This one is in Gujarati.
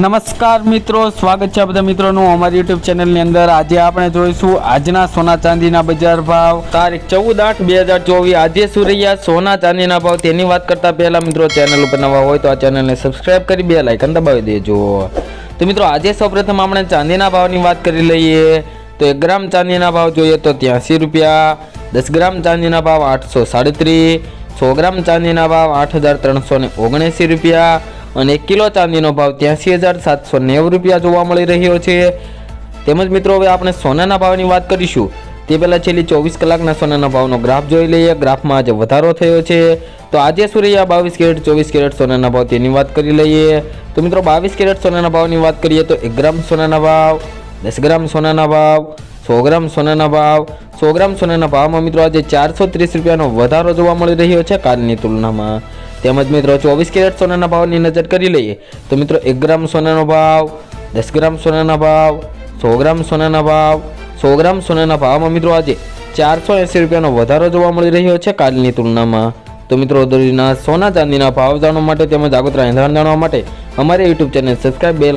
નમસ્કાર મિત્રો, સ્વાગત છે બધા મિત્રોનું અમારી યુટ્યુબ ચેનલની અંદર. આજે આપણે જોઈશું આજના સોના ચાંદીના બજાર ભાવ. તારીખ ચૌદ આઠ બે હજાર ચોવીસ. આજે શું રહ્યા સોના ચાંદીના ભાવ. તેની વાત કરતા પહેલા મિત્રો ચેનલ ઉપર નવા હોય તો આ ચેનલને સબસ્ક્રાઇબ કરી, બે લાઇકન દબાવી દેજો. તો મિત્રો, આજે સૌપ્રથમ આપણે ચાંદીના ભાવની વાત કરી લઈએ. તો એક ગ્રામ ચાંદીના ભાવ જોઈએ તો ત્યાંસી રૂપિયા, દસ ગ્રામ ચાંદીના ભાવ આઠસો સાડત્રીસ, સો ગ્રામ ચાંદીના ભાવ આઠ હજાર ત્રણસો ને ઓગણએંસી રૂપિયા અને એક કિલો ચાંદીનો ભાવ ત્યાંસી હજાર સાતસો નેવું રૂપિયા જોવા મળી રહ્યો છે. તેમજ મિત્રો, હવે આપણે સોનાના ભાવની વાત કરીશું. તે પહેલાં છેલ્લી ચોવીસ કલાકના સોનાના ભાવનો ગ્રાફ જોઈ લઈએ. ગ્રાફમાં આજે વધારો થયો છે. તો આજે સૂર્યા બાવીસ કેરેટ, ચોવીસ કેરેટ સોનાના ભાવ તેની વાત કરી લઈએ. તો મિત્રો, બાવીસ કેરેટ સોનાના ભાવની વાત કરીએ તો એક ગ્રામ સોનાના ભાવ, દસ ગ્રામ સોનાના ભાવ, સો ગ્રામ સોનાના ભાવ. સો ગ્રામ સોનાના ભાવમાં મિત્રો, આજે ચારસો ત્રીસ રૂપિયાનો વધારો જોવા મળી રહ્યો છે કાલની તુલનામાં. તેમજ મિત્રો ચોવીસ કેરેટ સોનાના ભાવની નજર કરી લઈએ, તો મિત્રો એક ગ્રામ સોનાનો ભાવ, દસ ગ્રામ સોનાના ભાવ, સો ગ્રામ સોનાના ભાવ, સો ગ્રામ સોનાના ભાવમાં મિત્રો આજે ચારસો એંસી રૂપિયાનો વધારો જોવા મળી રહ્યો છે કાલની તુલનામાં. તો મિત્રો દોરીના સોના ચાંદીના ભાવ જાણવા માટે તેમજ આગોતરા એંધાણ જાણવા માટે અમારી યુટ્યુબ ચેનલ સબસ્ક્રાઈબ બેલ